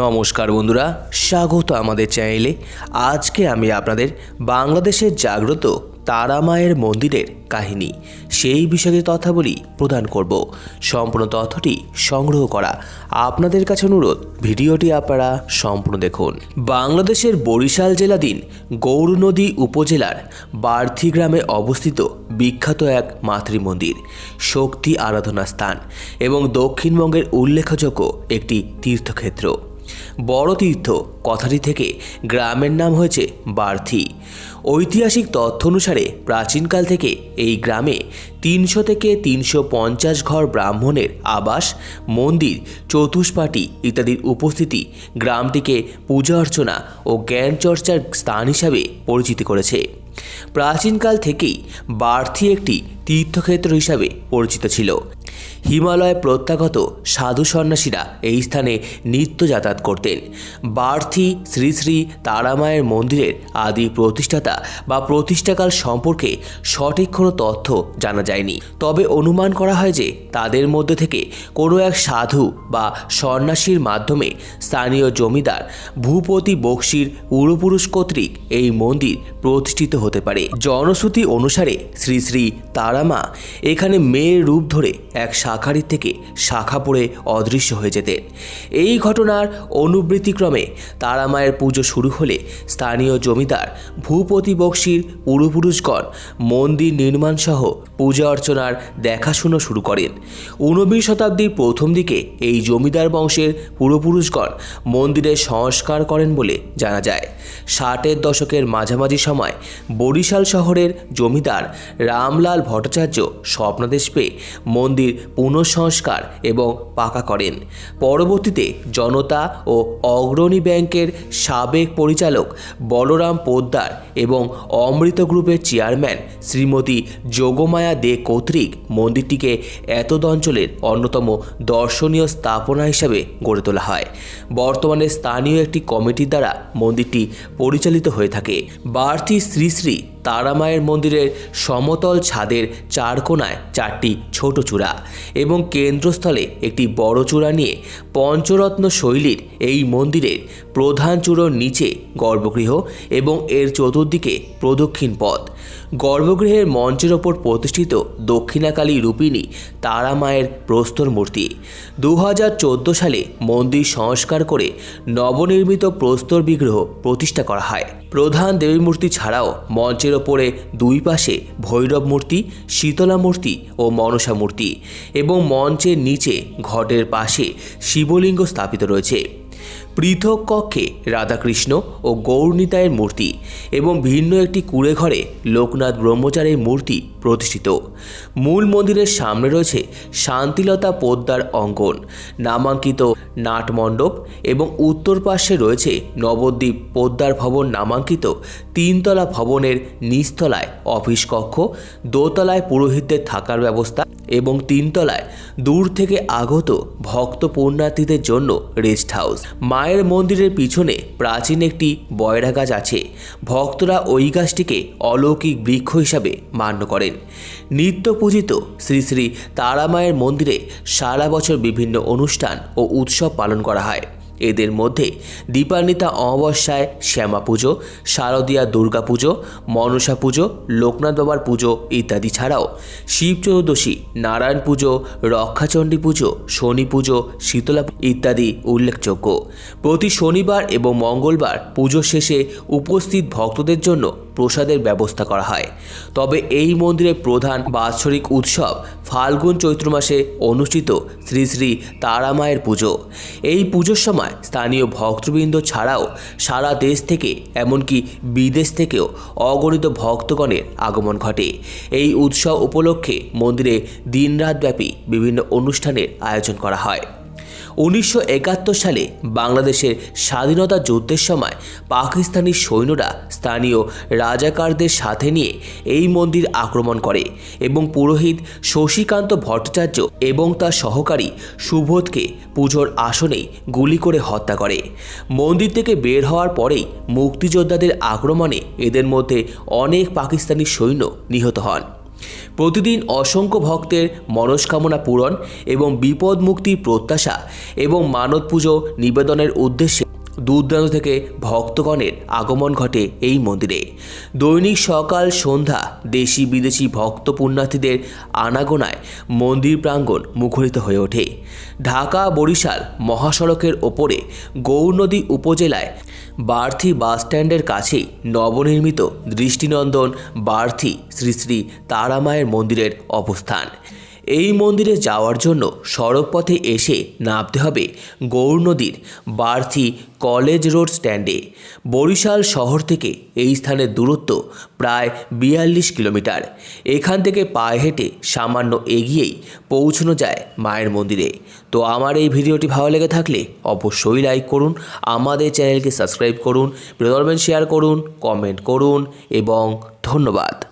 নমস্কার বন্ধুরা, স্বাগত আমাদের চ্যানেলে। আজকে আমি আপনাদের বাংলাদেশের জাগ্রত তারা মায়ের মন্দিরের কাহিনী, সেই বিষয়ে তথ্যাবলী প্রদান করব। সম্পূর্ণ তথ্যটি সংগ্রহ করা আপনাদের কাছে অনুরোধ, ভিডিওটি আপনারা সম্পূর্ণ দেখুন। বাংলাদেশের বরিশাল জেলাধীন গৌরনদী উপজেলার বার্থি গ্রামে অবস্থিত বিখ্যাত এক মাতৃমন্দির, শক্তি আরাধনা স্থান এবং দক্ষিণবঙ্গের উল্লেখযোগ্য একটি তীর্থক্ষেত্র। বড় তীর্থ কথাটি থেকে গ্রামের নাম হয়েছে বার্থি। ঐতিহাসিক তথ্য অনুসারে প্রাচীনকাল থেকে এই গ্রামে তিনশো থেকে তিনশো পঞ্চাশ ঘর ব্রাহ্মণের আবাস, মন্দির চতুষ্পাটি ইত্যাদির উপস্থিতি গ্রামটিকে পূজা অর্চনা ও জ্ঞান চর্চার স্থান হিসাবে পরিচিত করেছে। প্রাচীনকাল থেকেই বার্থি একটি তীর্থক্ষেত্র হিসাবে পরিচিত ছিল। হিমালয় প্রত্যাগত সাধু সন্ন্যাসীরা এই স্থানে নিত্য যাতায়াত করতেন। বার্থি, শ্রী শ্রী তারামায়ের মন্দিরের আদি প্রতিষ্ঠাতা বা প্রতিষ্ঠাকাল সম্পর্কে সঠিক কোনো তথ্য জানা যায়নি। তবে অনুমান করা হয় যে তাদের মধ্যে থেকে কোনো এক সাধু বা সন্ন্যাসীর মাধ্যমে স্থানীয় জমিদার ভূপতি বক্সির পূর্বপুরুষ কর্তৃক এই মন্দির প্রতিষ্ঠিত হতে পারে। জনশ্রুতি অনুসারে শ্রী শ্রী তারামা এখানে মেয়ের রূপ ধরে এক শাখারির থেকে শাখা পড়ে অদৃশ্য হয়ে যেতেন এই ঘটনার অনুবৃত্তিক্রমে তারামায়ের পুজো শুরু হলে স্থানীয় জমিদার, ভূপতি বক্সির পূর্বপুরুষগণ মন্দির নির্মাণসহ পূজা অর্চনার দেখাশুনো শুরু করেন। ঊনবিংশ শতাব্দীর প্রথম দিকে এই জমিদার বংশের পূর্বপুরুষগণ মন্দিরের সংস্কার করেন বলে জানা যায়। ষাটের দশকের মাঝামাঝি সময় বরিশাল শহরের জমিদার রামলাল ভট্টাচার্য স্বপ্নাদেশ পেয়ে মন্দির পুনঃসংস্কার এবং পাকা করেন। পরবর্তীতে জনতা ও অগ্রণী ব্যাংকের সাবেক পরিচালক বলরাম পোদ্দার এবং অমৃত গ্রুপের চেয়ারম্যান শ্রীমতী যোগমায়া দে কর্তৃক মন্দিরটিকে এতদ অঞ্চলের অন্যতম দর্শনীয় স্থাপনা হিসাবে গড়ে তোলা হয়। বর্তমানে স্থানীয় একটি কমিটির দ্বারা মন্দিরটি পরিচালিত হয়ে থাকে। বাড়তি শ্রী শ্রী তারামায়ের মন্দিরের সমতল ছাদের চার কোনায় চারটি ছোট চূড়া এবং কেন্দ্রস্থলে একটি বড় চূড়া নিয়ে পঞ্চরত্ন শৈলীর এই মন্দিরের প্রধান চূড়োর নিচে গর্ভগৃহ এবং এর চতুর্দিকে প্রদক্ষিণ পথ। গর্ভগৃহের মঞ্চের ওপর প্রতিষ্ঠিত দক্ষিণাকালী রূপিণী তারা মায়ের প্রস্তর মূর্তি। দু হাজার চোদ্দ সালে মন্দির সংস্কার করে নবনির্মিত প্রস্তর বিগ্রহ প্রতিষ্ঠা করা হয়। প্রধান দেবী মূর্তি ছাড়াও মঞ্চের ওপরে দুই পাশে ভৈরব মূর্তি, শীতলা মূর্তি ও মনসা মূর্তি এবং মঞ্চের নিচে ঘটের পাশে শিবলিঙ্গ স্থাপিত রয়েছে। পৃথক কক্ষে রাধাকৃষ্ণ ও গৌরনীতায়ের মূর্তি এবং ভিন্ন একটি কুড়ে ঘরে লোকনাথ ব্রহ্মচারীর মূর্তি প্রতিষ্ঠিত। মূল মন্দিরের সামনে রয়েছে শান্তিলতা পোদ্দার অঙ্কন নামাঙ্কিত নাটমণ্ডপ এবং উত্তর পাশে রয়েছে নবদ্বীপ পোদ্দার ভবন নামাঙ্কিত তিনতলা ভবনের নিচতলায় অফিস কক্ষ, দোতলায় পুরোহিতদের থাকার ব্যবস্থা এবং তিনতলায় দূর থেকে আগত ভক্ত পুণ্যার্থীদের জন্য রেস্ট হাউস মায়ের মন্দিরের পিছনে প্রাচীন একটি বয়রা গাছ আছে। ভক্তরা ওই গাছটিকে অলৌকিক বৃক্ষ হিসাবে মান্য করেন। নিত্য পূজিত শ্রী শ্রী তারামায়ের মন্দিরে সারা বছর বিভিন্ন অনুষ্ঠান ও উৎসব পালন করা হয়। এদের মধ্যে দীপান্বিতা অমাবস্যায় শ্যামা পুজো, শারদীয়া দুর্গা পুজো, মনসা পুজো, লোকনাথ বাবার পুজো ইত্যাদি ছাড়াও শিব চতুর্দশী, নারায়ণ পুজো, রক্ষাচণ্ডী পুজো, শনি পুজো, শীতলা ইত্যাদি উল্লেখযোগ্য। প্রতি শনিবার এবং মঙ্গলবার পুজো শেষে উপস্থিত ভক্তদের জন্য প্রসাদের ব্যবস্থা করা হয়। তবে এই মন্দিরের প্রধান বাৎসরিক উৎসব ফাল্গুন চৈত্র মাসে অনুষ্ঠিত শ্রী শ্রী তারামায়ের পুজো। এই পুজোর সময় স্থানীয় ভক্তবৃন্দ ছাড়াও সারা দেশ থেকে এমনকি বিদেশ থেকেও অগণিত ভক্তগণের আগমন ঘটে। এই উৎসব উপলক্ষে মন্দিরে দিনরাতব্যাপী বিভিন্ন অনুষ্ঠানের আয়োজন করা হয়। উনিশশো একাত্তর সালে বাংলাদেশের স্বাধীনতা যুদ্ধের সময় পাকিস্তানি সৈন্যরা স্থানীয় রাজাকারদের সাথে নিয়ে এই মন্দির আক্রমণ করে এবং পুরোহিত শশীকান্ত ভট্টাচার্য এবং তার সহকারী সুবোধকে পুজোর আসনেই গুলি করে হত্যা করে। মন্দির থেকে বের হওয়ার পরেই মুক্তিযোদ্ধাদের আক্রমণে এদের মধ্যে অনেক পাকিস্তানি সৈন্য নিহত হন। প্রতিদিন অসংখ্য ভক্তের মনস্কামনা পূরণ এবং বিপদ মুক্তির প্রত্যাশা এবং মানত পুজো নিবেদনের উদ্দেশ্যে দূর দূরান্ত থেকে ভক্তগণের আগমন ঘটে এই মন্দিরে। দৈনিক সকাল সন্ধ্যা দেশি বিদেশি ভক্ত পুণ্যার্থীদের আনাগোনায় মন্দির প্রাঙ্গণ মুখরিত হয়ে ওঠে। ঢাকা বরিশাল মহাসড়কের ওপরে গৌরনদী উপজেলায় বার্থি বাসস্ট্যান্ডের কাছেই নবনির্মিত দৃষ্টিনন্দন বার্থি শ্রী শ্রী তারামায়ের মন্দিরের অবস্থান। এই মন্দিরে যাওয়ার জন্য সড়কপথে এসে নামতে হবে গৌর নদীর বার্থি কলেজ রোড স্ট্যান্ডে। বরিশাল শহর থেকে এই স্থানের দূরত্ব প্রায় বিয়াল্লিশ কিলোমিটার। এখান থেকে পায়ে হেঁটে সামান্য এগিয়েই পৌঁছানো যায় মায়ের মন্দিরে। তো আমার এই ভিডিওটি ভালো লেগে থাকলে অবশ্যই লাইক করুন, আমাদের চ্যানেলকে সাবস্ক্রাইব করুন প্রিয় শেয়ার করুন কমেন্ট করুন এবং ধন্যবাদ।